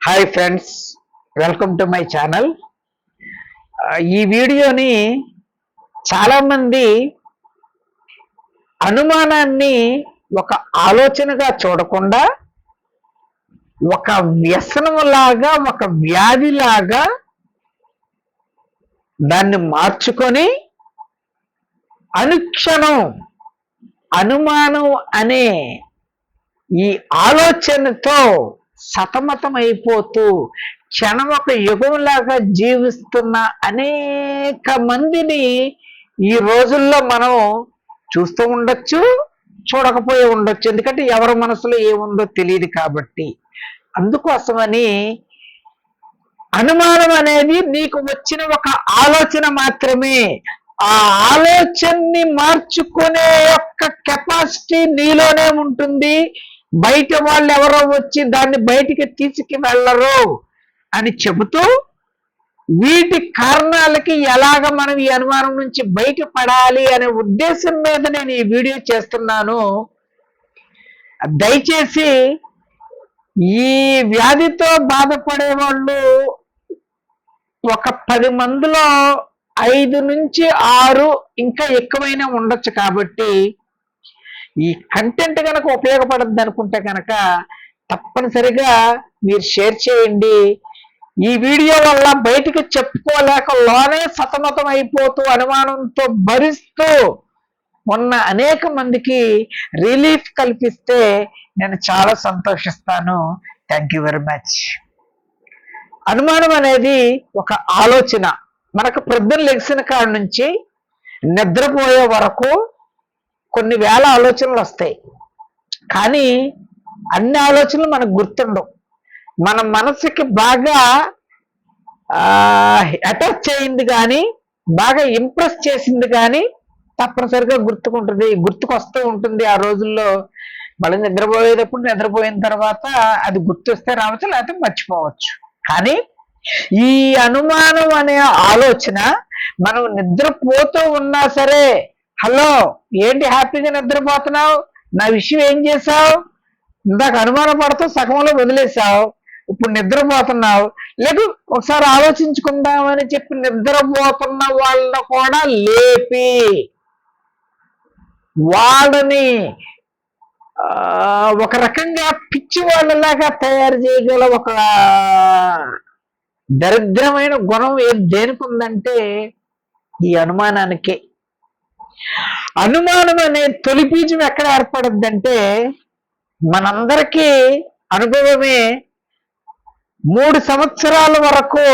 Hi friends welcome to my channel ఈ వీడియోని చాలామంది అనుమానాన్ని ఒక ఆలోచనగా చూడకుండా ఒక వ్యసనంలాగా ఒక వ్యాధిలాగా దాన్ని మార్చుకొని అనుక్షణం అనుమానం అనే ఈ ఆలోచనతో సతమతమైపోతూ క్షణం ఒక యుగంలాగా జీవిస్తున్న అనేక మందిని ఈ రోజుల్లో మనం చూస్తూ ఉండొచ్చు చూడకపోయి ఉండొచ్చు. ఎందుకంటే ఎవరి మనసులో ఏముందో తెలియదు కాబట్టి. అందుకోసమని అనుమానం అనేది నీకు వచ్చిన ఒక ఆలోచన మాత్రమే. ఆ ఆలోచనని మార్చుకునే యొక్క కెపాసిటీ నీలోనే ఉంటుంది. బయట వాళ్ళు ఎవరో వచ్చి దాన్ని బయటికి తీసుకు వెళ్ళరు అని చెబుతూ వీటి కారణాలకి ఎలాగ మనం ఈ అనుమానం నుంచి బయటపడాలి అనే ఉద్దేశం మీద నేను ఈ వీడియో చేస్తున్నాను. దయచేసి ఈ వ్యాధితో బాధపడే వాళ్ళు ఒక పది మందిలో ఐదు నుంచి ఆరు ఇంకా ఎక్కువైనా ఉండొచ్చు కాబట్టి ఈ కంటెంట్ కనుక ఉపయోగపడద్ది అనుకుంటే కనుక తప్పనిసరిగా మీరు షేర్ చేయండి. ఈ వీడియో వల్ల బయటికి చెప్పుకోలేక లోనే సతమతం అయిపోతూ అనుమానంతో భరిస్తూ ఉన్న అనేక మందికి రిలీఫ్ కల్పిస్తే నేను చాలా సంతోషిస్తాను. థ్యాంక్ యూ వెరీ మచ్ అనుమానం అనేది ఒక ఆలోచన. మనకు ప్రొద్దున లెగిసిన కాడ నుంచి నిద్రపోయే వరకు కొన్ని వేల ఆలోచనలు వస్తాయి. కానీ అన్ని ఆలోచనలు మనకు గుర్తుండవు. మన మనసుకి బాగా అటాచ్ అయింది కానీ బాగా ఇంప్రెస్ చేసింది కానీ తప్పనిసరిగా గుర్తుకుంటుంది గుర్తుకొస్తూ ఉంటుంది ఆ రోజుల్లో. మళ్ళీ నిద్రపోయేటప్పుడు నిద్రపోయిన తర్వాత అది గుర్తొస్తే రావచ్చు లేకపోతే మర్చిపోవచ్చు. కానీ ఈ అనుమానం అనే ఆలోచన మనం నిద్రపోతూ ఉన్నా సరే హలో ఏంటి హ్యాపీగా నిద్రపోతున్నావు? నా విషయం ఏం చేసావు ఇందాక అనుమానం పడుతూ సగంలో వదిలేసావు ఇప్పుడు నిద్రపోతున్నావు. లేదు ఒకసారి ఆలోచించుకుందామని చెప్పి నిద్రపోతున్న వాళ్ళని కూడా లేపి వాళ్ళని ఒక రకంగా పిచ్చి వాళ్ళలాగా తయారు చేయగల ఒక దరిద్రమైన గుణం ఏం దేనికి ఉందంటే ఈ అనుమానానికే. అనుమానం అనే తొలి బీజం ఎక్కడ ఏర్పడద్దంటే మనందరికీ అనుభవమే మూడు సంవత్సరాల వరకు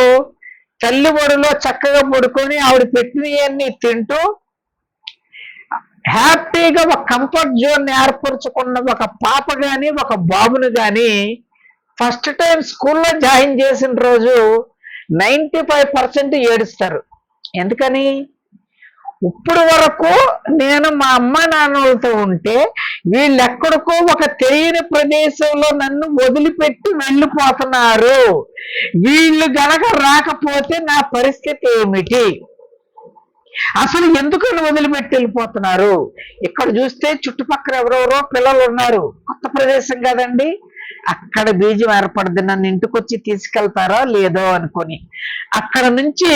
తల్లి ఒడిలో చక్కగా పడుకొని ఆవిడ పెట్టినవన్నీ తింటూ హ్యాపీగా ఒక కంఫర్ట్ జోన్ ఏర్పరచుకున్న ఒక పాప కానీ ఒక బాబుని కానీ ఫస్ట్ టైం స్కూల్లో జాయిన్ చేసిన రోజు నైంటీ ఫైవ్ పర్సెంట్ ఏడుస్తారు. ఎందుకని? ఇప్పుడు వరకు నేను మా అమ్మ నాన్నలతో ఉంటే వీళ్ళెక్కడికో ఒక తెలియని ప్రదేశంలో నన్ను వదిలిపెట్టి వెళ్ళిపోతున్నారు. వీళ్ళు గనక రాకపోతే నా పరిస్థితి ఏమిటి? అసలు ఎందుకని వదిలిపెట్టి వెళ్ళిపోతున్నారు? ఇక్కడ చూస్తే చుట్టుపక్కల ఎవరెవరో పిల్లలు ఉన్నారు. కొత్త ప్రదేశం కదండి. అక్కడ బీజం ఏర్పడింది నన్ను ఇంటికొచ్చి తీసుకెళ్తారో? లేదో అనుకొని. అక్కడ నుంచి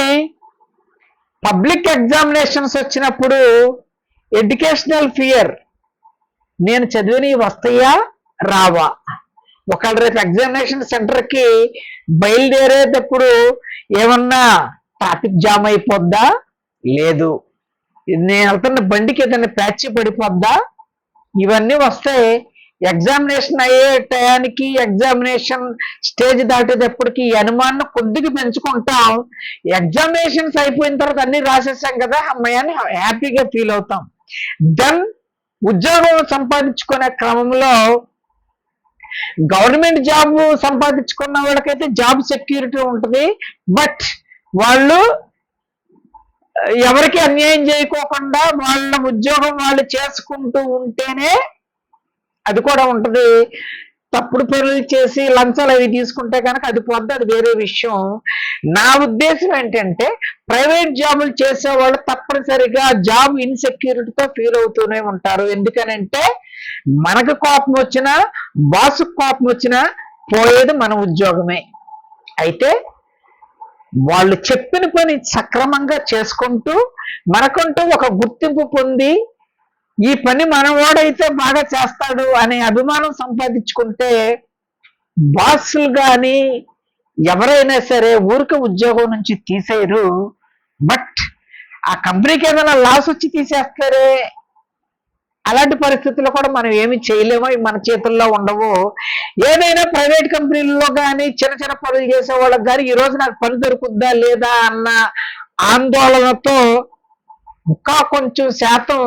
పబ్లిక్ ఎగ్జామినేషన్స్ వచ్చినప్పుడు ఎడ్యుకేషనల్ ఫియర్. నేను చదివినవి వస్తాయా? రావా. ఒకళ్ళ రేపు ఎగ్జామినేషన్ సెంటర్కి బయలుదేరేటప్పుడు ఏమన్నా ట్రాఫిక్ జామ్ అయిపోద్దా? లేదు. నేను వెళ్తున్న బండికి ఏదైనా ప్యాచ్ పడిపోద్దా? ఇవన్నీ వస్తే ఎగ్జామినేషన్ అయ్యే టయానికి ఎగ్జామినేషన్ స్టేజ్ దాటేటప్పటికి ఈ అనుమానం కొద్దిగా పెంచుకుంటాం. ఎగ్జామినేషన్స్ అయిపోయిన తర్వాత అన్ని రాసేసాం కదా అమ్మాయి హ్యాపీగా ఫీల్ అవుతాం. దెన్ ఉద్యోగం సంపాదించుకునే క్రమంలో గవర్నమెంట్ జాబ్ సంపాదించుకున్న వాళ్ళకైతే జాబ్ సెక్యూరిటీ ఉంటుంది. బట్ వాళ్ళు ఎవరికి అన్యాయం చేయకోకుండా వాళ్ళ ఉద్యోగం వాళ్ళు చేసుకుంటూ ఉంటేనే అది కూడా ఉంటుంది. తప్పుడు పనులు చేసి లంచాలు అవి తీసుకుంటే కనుక అది పొద్దు అది వేరే విషయం. నా ఉద్దేశం ఏంటంటే ప్రైవేట్ జాబులు చేసే వాళ్ళు తప్పనిసరిగా జాబ్ ఇన్సెక్యూరిటీతో ఫీల్ అవుతూనే ఉంటారు. ఎందుకనంటే మనకు కోపం వచ్చినా బాసు కోపం వచ్చినా పోయేది మన ఉద్యోగమే. అయితే వాళ్ళు చెప్పిన పని సక్రమంగా చేసుకుంటూ మనకంటూ ఒక గుర్తింపు పొంది ఈ పని మనవాడైతే బాగా చేస్తాడు అనే అభిమానం సంపాదించుకుంటే బాసులు కానీ ఎవరైనా సరే ఊరికే ఉద్యోగం నుంచి తీసేయరు. బట్ ఆ కంపెనీకి ఏదైనా లాస్ వచ్చి తీసేస్తారే? అలాంటి పరిస్థితుల్లో కూడా మనం ఏమి చేయలేమో మన చేతుల్లో ఉండవు. ఏదైనా ప్రైవేట్ కంపెనీల్లో కానీ చిన్న చిన్న పనులు చేసే వాళ్ళకి కానీ ఈరోజు నాకు పని దొరుకుద్దా లేదా అన్న ఆందోళనతో ఇంకా కొంచెం శాతం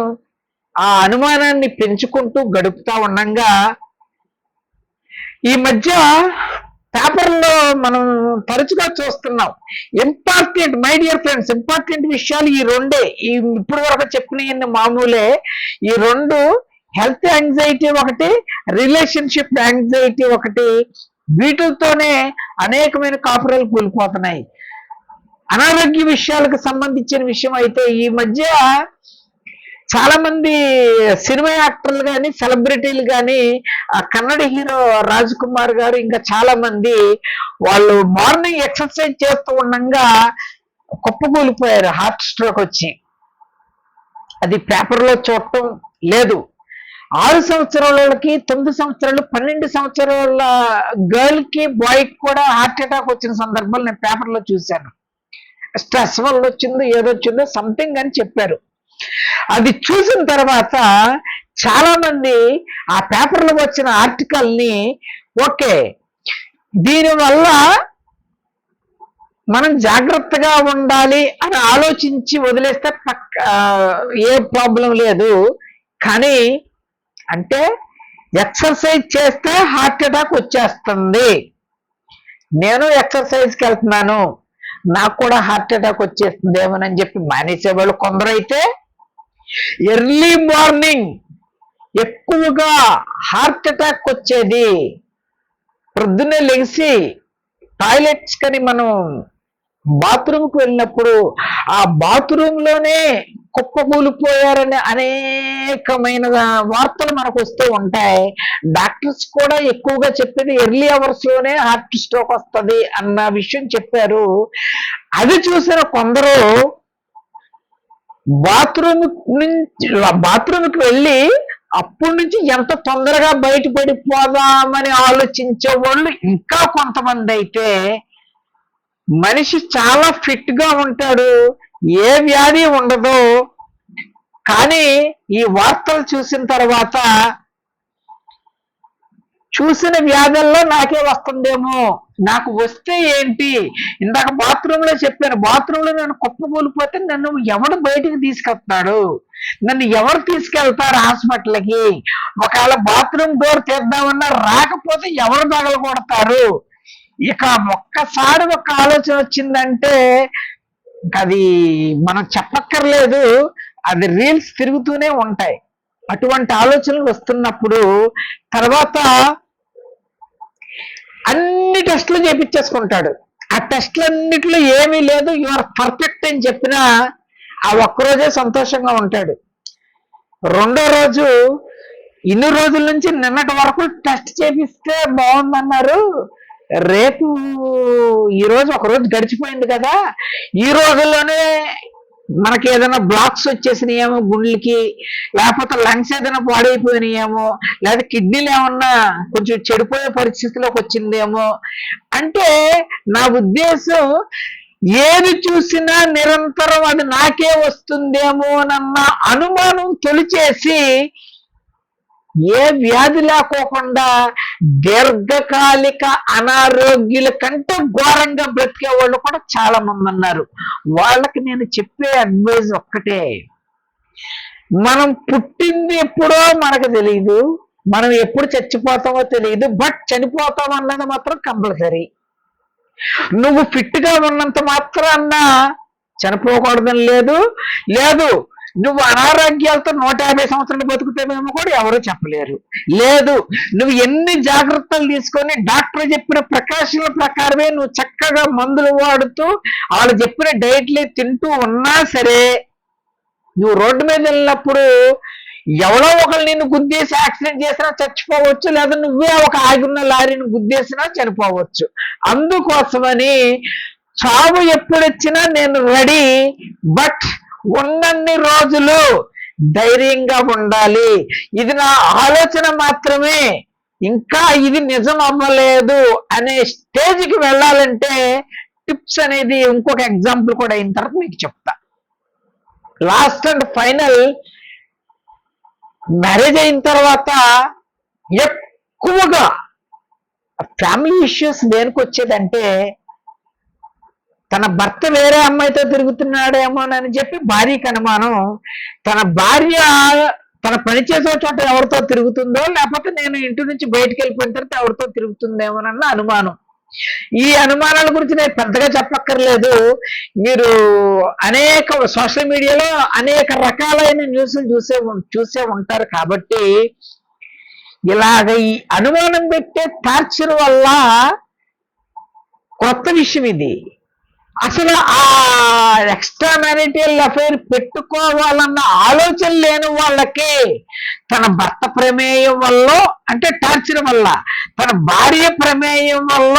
ఆ అనుమానాన్ని పెంచుకుంటూ గడుపుతా ఉండంగా ఈ మధ్య పేపర్లో మనం తరచుగా చూస్తున్నాం important my dear friends important విషయాలు ఈ రెండే. ఈ ఇప్పుడు వరకు చెప్పిన మామూలే. ఈ రెండు హెల్త్ యాంగ్జైటీ ఒకటి రిలేషన్షిప్ యాంగ్జైటీ ఒకటి. వీటితోనే అనేకమైన కాపురాలు కూలిపోతున్నాయి. అనారోగ్య విషయాలకు సంబంధించిన విషయం అయితే ఈ మధ్య చాలా మంది సినిమా యాక్టర్లు కానీ సెలబ్రిటీలు కానీ ఆ కన్నడ హీరో రాజ్ కుమార్ గారు ఇంకా చాలా మంది వాళ్ళు మార్నింగ్ ఎక్సర్సైజ్ చేస్తూ ఉండగా కుప్పకూలిపోయారు హార్ట్ స్ట్రోక్ వచ్చి. అది పేపర్లో చూడటం లేదు. ఆరు సంవత్సరాలకి తొమ్మిది సంవత్సరాలు పన్నెండు సంవత్సరాల గర్ల్కి బాయ్ కూడా హార్ట్ అటాక్ వచ్చిన సందర్భాలు నేను పేపర్లో చూశాను. స్ట్రెస్ వల్ల వచ్చిందో ఏదొచ్చిందో సంథింగ్ అని చెప్పారు. అది చూసిన తర్వాత చాలా మంది ఆ పేపర్లో వచ్చిన ఆర్టికల్ని ఓకే దీనివల్ల మనం జాగ్రత్తగా ఉండాలి అని ఆలోచించి వదిలేస్తే పక్క ఏ ప్రాబ్లం లేదు. కానీ అంటే ఎక్సర్సైజ్ చేస్తే హార్ట్ అటాక్ వచ్చేస్తుంది. నేను ఎక్సర్సైజ్కి వెళ్తున్నాను. నాకు కూడా హార్ట్ అటాక్ వచ్చేస్తుందేమోనని చెప్పి మానేసే వాళ్ళు కొందరైతే ఎర్లీ మార్నింగ్ ఎక్కువగా హార్ట్ అటాక్ వచ్చేది. ప్రొద్దున్నే లెగిసి టాయిలెట్స్ కని మనం బాత్రూమ్కి వెళ్ళినప్పుడు ఆ బాత్రూంలోనే లోనే కుప్పకూలిపోయారనే అనేకమైన వార్తలు మనకు వస్తూ ఉంటాయి. డాక్టర్స్ కూడా ఎక్కువగా చెప్పేది ఎర్లీ అవర్స్లోనే హార్ట్ స్ట్రోక్ వస్తుంది అన్న విషయం చెప్పారు. అది చూసిన కొందరు బాత్రూమ్ నుంచి బాత్రూమ్కి వెళ్ళి అప్పటి నుంచి ఎంత తొందరగా బయటపడిపోదామని ఆలోచించే వాళ్ళు ఇంకా కొంతమంది అయితే మనిషి చాలా ఫిట్గా ఉంటాడు ఏ వ్యాధి ఉండదు. కానీ ఈ వార్తలు చూసిన తర్వాత చూసిన వ్యాధుల్లో నాకే వస్తుందేమో. నాకు వస్తే ఏంటి? ఇందాక బాత్రూమ్లో చెప్పాను. బాత్రూమ్లో నేను కుప్పకూలిపోతే నన్ను ఎవడు బయటికి తీసుకెళ్తాడు? నన్ను ఎవరు తీసుకెళ్తారు హాస్పిటల్కి? ఒకవేళ బాత్రూమ్ డోర్ తీద్దామన్నా రాకపోతే ఎవరు పగల కొడతారు? ఇక ఒక్కసారి ఒక ఆలోచన వచ్చిందంటే ఇంక అది మనం చెప్పక్కర్లేదు. అది రీల్స్ తిరుగుతూనే ఉంటాయి. అటువంటి ఆలోచనలు వస్తున్నప్పుడు తర్వాత టెస్టులు చేపించేసుకుంటాడు. ఆ టెస్టులన్నిటిలో ఏమీ లేదు యు ఆర్ పర్ఫెక్ట్ అని చెప్పినా ఆ ఒక్కరోజే సంతోషంగా ఉంటాడు. రెండో రోజు ఇన్ని రోజుల నుంచి నిన్నటి వరకు టెస్ట్ చేపిస్తే బాగుందన్నారు. రేపు ఈ రోజు ఒక రోజు గడిచిపోయింది కదా. ఈ రోజుల్లోనే మనకి ఏదైనా బ్లాక్స్ వచ్చేసినాయేమో గుండెలకి లేకపోతే లంగ్స్ ఏదైనా పాడైపోయినాయేమో లేదా కిడ్నీలు ఏమన్నా కొంచెం చెడిపోయే పరిస్థితిలోకి వచ్చిందేమో. అంటే నా ఉద్దేశం ఏది చూసినా నిరంతరం అది నాకే వస్తుందేమోనన్న అనుమానం తొలిచేసి ఏ వ్యాధి లేకోకుండా దీర్ఘకాలిక అనారోగ్యుల కంటే ఘోరంగా బ్రతికే వాళ్ళు కూడా చాలా మంది ఉన్నారు వాళ్ళకి నేను చెప్పే అడ్వైజ్ ఒక్కటే. మనం పుట్టింది ఎప్పుడో మనకు తెలియదు మనం ఎప్పుడు చచ్చిపోతామో తెలియదు బట్ చనిపోతాం అన్నది మాత్రం కంపల్సరీ. నువ్వు ఫిట్గా ఉన్నంత మాత్రాన్న చనిపోకూడదని లేదు. లేదు నువ్వు అనారోగ్యాలతో నూట యాభై సంవత్సరాలు బతుకుతావేమో కూడా ఎవరు చెప్పలేరు. లేదు నువ్వు ఎన్ని జాగ్రత్తలు తీసుకొని డాక్టర్ చెప్పిన ప్రకాశనల ప్రకారమే నువ్వు చక్కగా మందులు వాడుతూ వాళ్ళు చెప్పిన డైట్లు తింటూ ఉన్నా సరే నువ్వు రోడ్డు మీద వెళ్ళినప్పుడు ఎవరో ఒకరు నిన్ను గుద్దేసి యాక్సిడెంట్ చేసినా చచ్చిపోవచ్చు లేదా నువ్వే ఒక ఆగిన లారీని గుద్దేసినా చనిపోవచ్చు. అందుకోసమని చావు ఎప్పుడొచ్చినా నేను రెడీ బట్ ఉన్నన్ని రోజులు ధైర్యంగా ఉండాలి. ఇది నా ఆలోచన మాత్రమే. ఇంకా ఇది నిజం అవ్వలేదు అనే స్టేజ్కి వెళ్ళాలంటే టిప్స్ అనేది ఇంకొక ఎగ్జాంపుల్ కూడా అయిన తర్వాత మీకు చెప్తా. లాస్ట్ అండ్ ఫైనల్ మ్యారేజ్ అయిన తర్వాత ఎక్కువగా ఫ్యామిలీ ఇష్యూస్ దేనికి వచ్చేదంటే తన భర్త వేరే అమ్మాయితో తిరుగుతున్నాడేమోనని చెప్పి భార్యకి అనుమానం. తన భార్య తన పనిచేసే చోట ఎవరితో తిరుగుతుందో లేకపోతే నేను ఇంటి నుంచి బయటికి వెళ్ళిపోయిన తర్వాత ఎవరితో తిరుగుతుందేమోనన్న అనుమానం. ఈ అనుమానాల గురించి నేను పెద్దగా చెప్పక్కర్లేదు. మీరు అనేక సోషల్ మీడియాలో అనేక రకాలైన న్యూస్లు చూసే చూసే ఉంటారు కాబట్టి ఇలాగ ఈ అనుమానం పెట్టే టార్చర్ వల్ల కొత్త విషయం ఇది. అసలు ఆ ఎక్స్ట్రా మ్యారిటల్ అఫైర్ పెట్టుకోవాలన్న ఆలోచన లేని వాళ్ళకి తన భర్త ప్రమేయం వల్ల అంటే టార్చర్ వల్ల తన భార్య ప్రమేయం వల్ల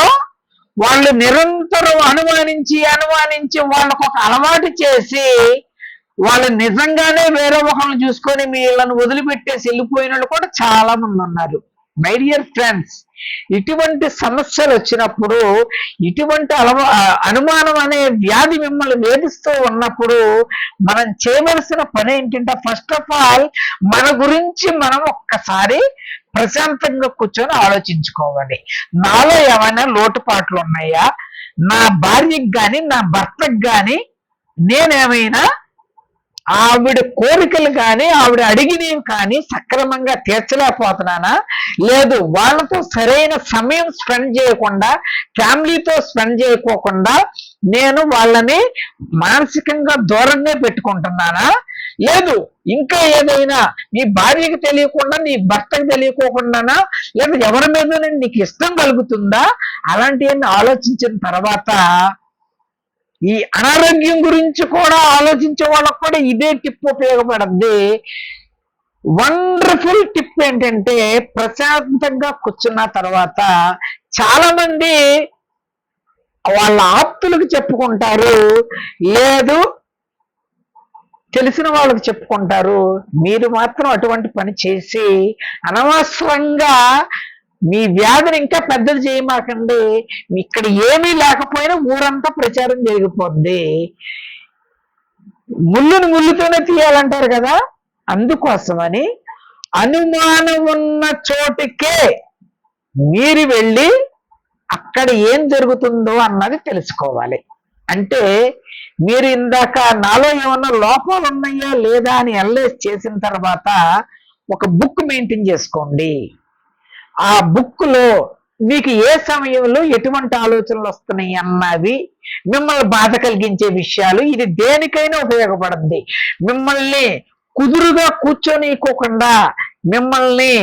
వాళ్ళు నిరంతరం అనుమానించి అనుమానించి వాళ్ళకు ఒక అలవాటు చేసి వాళ్ళు నిజంగానే వేరే ఒకరిని చూసుకొని వీళ్ళని వదిలిపెట్టేసి వెళ్ళిపోయిన వాళ్ళు కూడా చాలా మంది ఉన్నారు. మై డియర్ ఫ్రెండ్స్ ఇటువంటి సమస్యలు వచ్చినప్పుడు ఇటువంటి అనుమానం అనే వ్యాధి మిమ్మల్ని వేధిస్తూ ఉన్నప్పుడు మనం చేయవలసిన పని ఏంటంటే ఫస్ట్ ఆఫ్ ఆల్ మన గురించి మనం ఒక్కసారి ప్రశాంతంగా కూర్చొని ఆలోచించుకోవాలి. నాలో ఏమైనా లోటుపాట్లు ఉన్నాయా? నా భార్యకి కానీ నా భర్తకు కానీ నేనేమైనా ఆవిడ కోరికలు కానీ ఆవిడ అడిగినవి కానీ సక్రమంగా తీర్చలేకపోతున్నానా? లేదు వాళ్ళతో సరైన సమయం స్పెండ్ చేయకుండా ఫ్యామిలీతో స్పెండ్ చేయకోకుండా నేను వాళ్ళని మానసికంగా దూరంగా పెట్టుకుంటున్నానా? లేదు ఇంకా ఏదైనా నీ భార్యకి తెలియకుండా నీ భర్తకు తెలియకోకుండానా? లేదా ఎవరి మీద నీకు ఇష్టం కలుగుతుందా? అలాంటివన్నీ ఆలోచించిన తర్వాత ఈ అనారోగ్యం గురించి కూడా ఆలోచించే వాళ్ళకు కూడా ఇదే టిప్ ఉపయోగపడద్ది. వండర్ఫుల్ టిప్ ఏంటంటే ప్రశాంతంగా కూర్చున్న తర్వాత చాలా మంది వాళ్ళ ఆప్తులకు చెప్పుకుంటారు లేదు తెలిసిన వాళ్ళకి చెప్పుకుంటారు. మీరు మాత్రం అటువంటి పని చేసి అనవసరంగా మీ వ్యాధిని ఇంకా పెద్దది చేయమాకండి. ఇక్కడ ఏమీ లేకపోయినా ఊరంతా ప్రచారం జరిగిపోద్ది. ముళ్ళుని ముళ్ళుతోనే తీయాలంటారు కదా? అందుకోసమని అనుమానం ఉన్న చోటికే మీరు వెళ్ళి అక్కడ ఏం జరుగుతుందో అన్నది తెలుసుకోవాలి. అంటే మీరు ఇందాక నాలో ఏమన్నా లోపాలు ఉన్నాయా లేదా అని ఎల్ఎస్ చేసిన తర్వాత ఒక బుక్ మెయింటైన్ చేసుకోండి. ఆ బుక్లో మీకు ఏ సమయంలో ఎటువంటి ఆలోచనలు వస్తున్నాయి అన్నవి మిమ్మల్ని బాధ కలిగించే విషయాలు ఇది దేనికైనా ఉపయోగపడుద్ది. మిమ్మల్ని కుదురుగా కూర్చొనికోకుండా మిమ్మల్ని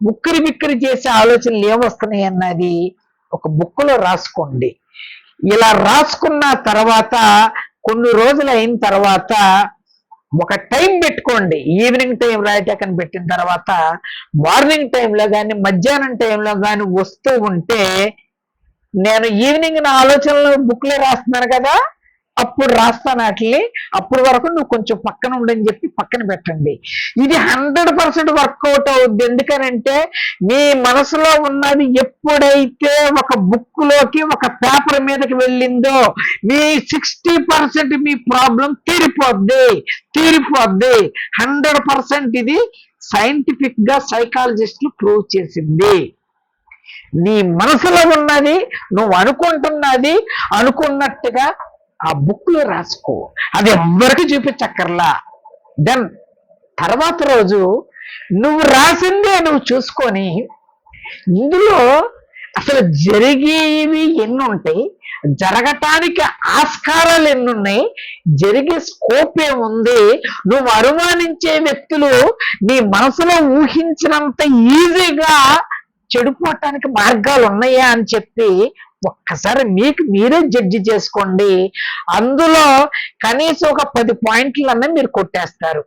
ముక్కిరి బిక్కిరి చేసే ఆలోచనలు ఏమొస్తున్నాయి అన్నది ఒక బుక్లో రాసుకోండి. ఇలా రాసుకున్న తర్వాత కొన్ని రోజులు అయిన తర్వాత ఒక టైం పెట్టుకోండి. ఈవినింగ్ టైం రాయటాకని పెట్టిన తర్వాత మార్నింగ్ టైంలో కానీ మధ్యాహ్నం టైంలో కానీ వస్తూ ఉంటే నేను ఈవినింగ్ నా ఆలోచనలు బుక్లో రాస్తున్నాను కదా? అప్పుడు రాస్తాను వాటిని అప్పుడు వరకు నువ్వు కొంచెం పక్కన ఉండని చెప్పి పక్కన పెట్టండి. ఇది హండ్రెడ్ పర్సెంట్ వర్కౌట్ అవుద్ది. ఎందుకనంటే మీ మనసులో ఉన్నది ఎప్పుడైతే ఒక బుక్లోకి ఒక పేపర్ మీదకి వెళ్ళిందో మీ సిక్స్టీ పర్సెంట్ మీ ప్రాబ్లం తీరిపోద్ది. తీరిపోద్ది. హండ్రెడ్ పర్సెంట్ ఇది సైంటిఫిక్గా సైకాలజిస్టులు ప్రూవ్ చేసింది. నీ మనసులో ఉన్నది నువ్వు అనుకుంటున్నది అనుకున్నట్టుగా ఆ బుక్లో రాసుకో. అది ఎవ్వరికి చూపించక్కర్లా. దెన్ తర్వాత రోజు నువ్వు రాసిందే నువ్వు చూసుకొని ఇందులో అసలు జరిగేవి ఎన్ని ఉంటాయి? జరగటానికి ఆస్కారాలు ఎన్ని ఉన్నాయి? జరిగే స్కోప్ ఏముంది? నువ్వు అనుమానించే వ్యక్తులు నీ మనసులో ఊహించినంత ఈజీగా చెడిపోవటానికి మార్గాలు ఉన్నాయా అని చెప్పి ఒక్కసారి మీకు మీరే జడ్జి చేసుకోండి. అందులో కనీసం ఒక పది పాయింట్లన్నా మీరు కొట్టేస్తారు.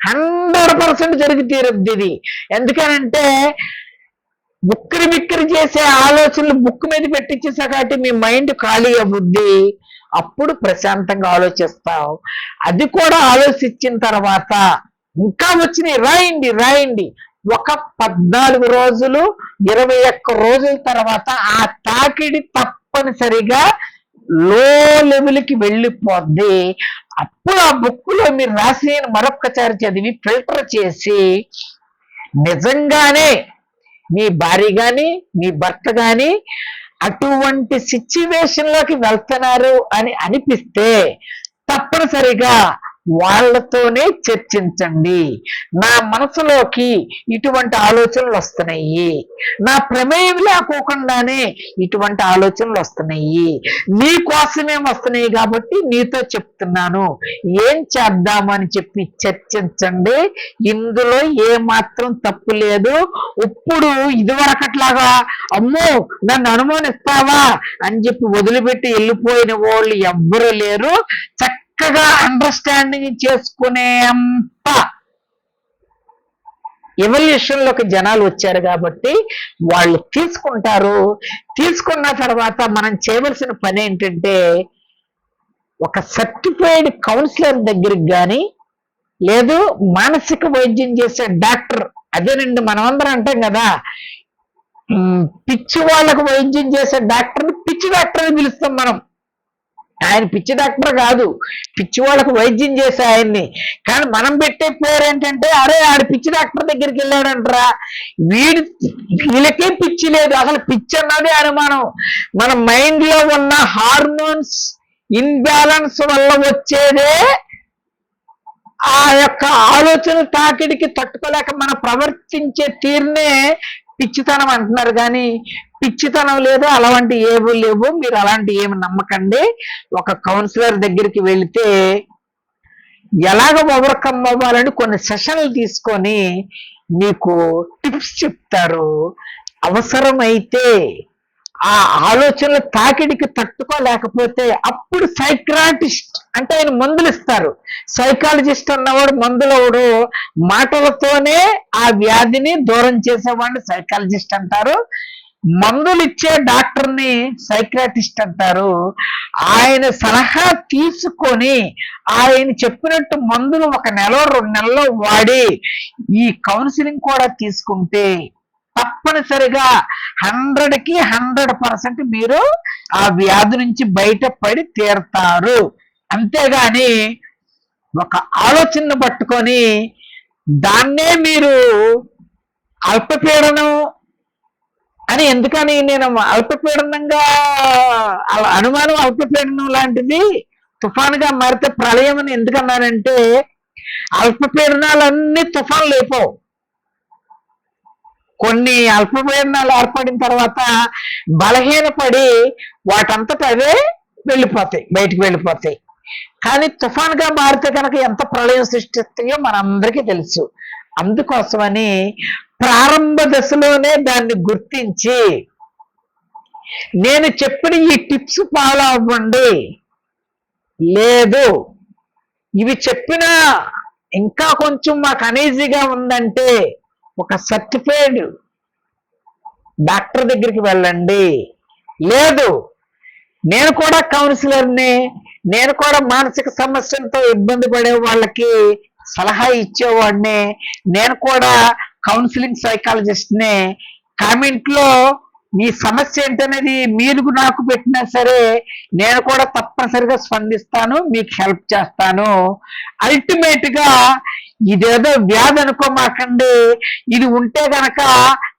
హండ్రెడ్ పర్సెంట్ జరిగి తీరుద్ది ఇది. ఎందుకనంటే బుక్కిరి బిక్కిరి చేసే ఆలోచనలు బుక్ మీద పెట్టించేసా కాబట్టి మీ మైండ్ ఖాళీ అవ్వుద్ది. అప్పుడు ప్రశాంతంగా ఆలోచిస్తావు. అది కూడా ఆలోచించిన తర్వాత ఇంకా వచ్చినాయి. రాయండి రాయండి. ఒక పద్నాలుగు రోజులు ఇరవై ఒక్క రోజుల తర్వాత ఆ తాకిడి తప్పనిసరిగా లో లెవెల్కి వెళ్ళిపోద్ది. అప్పుడు ఆ బుక్లో మీరు రాసి మరొక్కసారి చదివి ఫిల్టర్ చేసి నిజంగానే మీ భార్య గాని మీ భర్త గాని అటువంటి సిచ్యువేషన్లోకి వెళ్తున్నారు అని అనిపిస్తే తప్పనిసరిగా వాళ్ళతోనే చర్చించండి. నా మనసులోకి ఇటువంటి ఆలోచనలు వస్తున్నాయి. నా ప్రమేయం లేకోకుండానే ఇటువంటి ఆలోచనలు వస్తున్నాయి. నీ కోసమే వస్తున్నాయి కాబట్టి నీతో చెప్తున్నాను. ఏం చేద్దామని చెప్పి చర్చించండి. ఇందులో ఏ మాత్రం తప్పు లేదు. ఇప్పుడు ఇదివరకట్లాగా అమ్మో నన్ను అనుమానిస్తావా? అని చెప్పి వదిలిపెట్టి వెళ్ళిపోయిన వాళ్ళు ఎవ్వరు లేరు. చక్క చక్కగా అండర్స్టాండింగ్ చేసుకునే అంత ఎవల్యూషన్లోకి జనాలు వచ్చారు కాబట్టి వాళ్ళు తీసుకుంటారు. తీసుకున్న తర్వాత మనం చేయవలసిన పని ఏంటంటే ఒక సర్టిఫైడ్ కౌన్సిలర్ దగ్గరికి కానీ లేదు మానసిక వైద్యం చేసే డాక్టర్ అదేనండి మనమందరం అంటాం కదా. పిచ్చి వాళ్ళకు వైద్యం చేసే డాక్టర్ని పిచ్చి డాక్టర్ అని పిలుస్తాం మనం. ఆయన పిచ్చి డాక్టర్ కాదు. పిచ్చి వాళ్ళకు వైద్యం చేసే ఆయన్ని. కానీ మనం పెట్టే పేరు ఏంటంటే అరే ఆడు పిచ్చి డాక్టర్ దగ్గరికి వెళ్ళాడంటరా. వీడి వీళ్ళకే పిచ్చి లేదు. అసలు పిచ్చి అన్నది అనుమానం. మన మైండ్లో ఉన్న హార్మోన్స్ ఇన్బ్యాలెన్స్ వల్ల వచ్చేదే ఆ యొక్క ఆలోచన తాకిడికి తట్టుకోలేక మనం ప్రవర్తించే తీరునే పిచ్చితనం అంటున్నారు. కానీ పిచ్చితనం లేదు అలాంటి ఏవి లేవు. మీరు అలాంటి ఏమి నమ్మకండి. ఒక కౌన్సిలర్ దగ్గరికి వెళితే ఎలాగ ఓవర్కమ్ అవ్వాలని కొన్ని సెషన్లు తీసుకొని మీకు టిప్స్ చెప్తారు. అవసరమైతే ఆ ఆలోచనల తాకిడికి తట్టుకోలేకపోతే అప్పుడు సైక్రాటిస్ట్ అంటే ఆయన మందులు ఇస్తారు. సైకాలజిస్ట్ అన్నవాడు మందులవడు. మాటలతోనే ఆ వ్యాధిని దూరం చేసేవాడిని సైకాలజిస్ట్ అంటారు. మందులు ఇచ్చే డాక్టర్ని సైక్రాటిస్ట్ అంటారు. ఆయన సలహా తీసుకొని ఆయన చెప్పినట్టు మందులు ఒక నెల రెండు నెలల్లో వాడి ఈ కౌన్సిలింగ్ కూడా తీసుకుంటే తప్పనిసరిగా హండ్రెడ్కి హండ్రెడ్ పర్సెంట్ మీరు ఆ వ్యాధి నుంచి బయటపడి తీరతారు. అంతేగాని ఒక ఆలోచనను పట్టుకొని దాన్నే మీరు అల్పపీడనం అని ఎందుకని నేను అల్పపీడనంగా అనుమానం అల్పపీడనం లాంటిది తుఫానుగా మారితే ప్రళయం అని ఎందుకన్నానంటే అల్పపీడనాలన్నీ తుఫాన్ లేపోవు కొన్ని అల్పపీడనాలు ఏర్పడిన తర్వాత బలహీనపడి వాటంతట అవే వెళ్ళిపోతాయి బయటికి వెళ్ళిపోతాయి. కానీ తుఫాన్గా మారితే కనుక ఎంత ప్రళయం సృష్టిస్తాయో మనందరికీ తెలుసు. అందుకోసమని ప్రారంభ దశలోనే దాన్ని గుర్తించి నేను చెప్పిన ఈ టిప్స్ ఫాలో అవ్వండి. లేదు. ఇవి చెప్పిన ఇంకా కొంచెం మాకు అనీజీగా ఉందంటే ఒక సర్టిఫైడ్ డాక్టర్ దగ్గరికి వెళ్ళండి. లేదు. నేను కూడా కౌన్సిలర్ని నేను కూడా మానసిక సమస్యలతో ఇబ్బంది పడే వాళ్ళకి సలహా ఇచ్చేవాడిని. నేను కూడా కౌన్సిలింగ్ సైకాలజిస్ట్ని కామెంట్లో మీ సమస్య ఏంటనేది మీరు నాకు పెట్టినా సరే నేను కూడా తప్పనిసరిగా స్పందిస్తాను మీకు హెల్ప్ చేస్తాను. అల్టిమేట్గా ఇదేదో వ్యాధి అనుకోమాకండి. ఇది ఉంటే గనక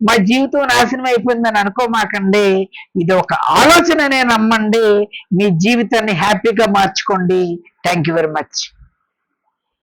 మా జీవితం నాశనం అయిపోయిందని అనుకోమాకండి. ఇది ఒక ఆలోచననే నమ్మండి. మీ జీవితాన్ని హ్యాపీగా మార్చుకోండి. Thank you very much.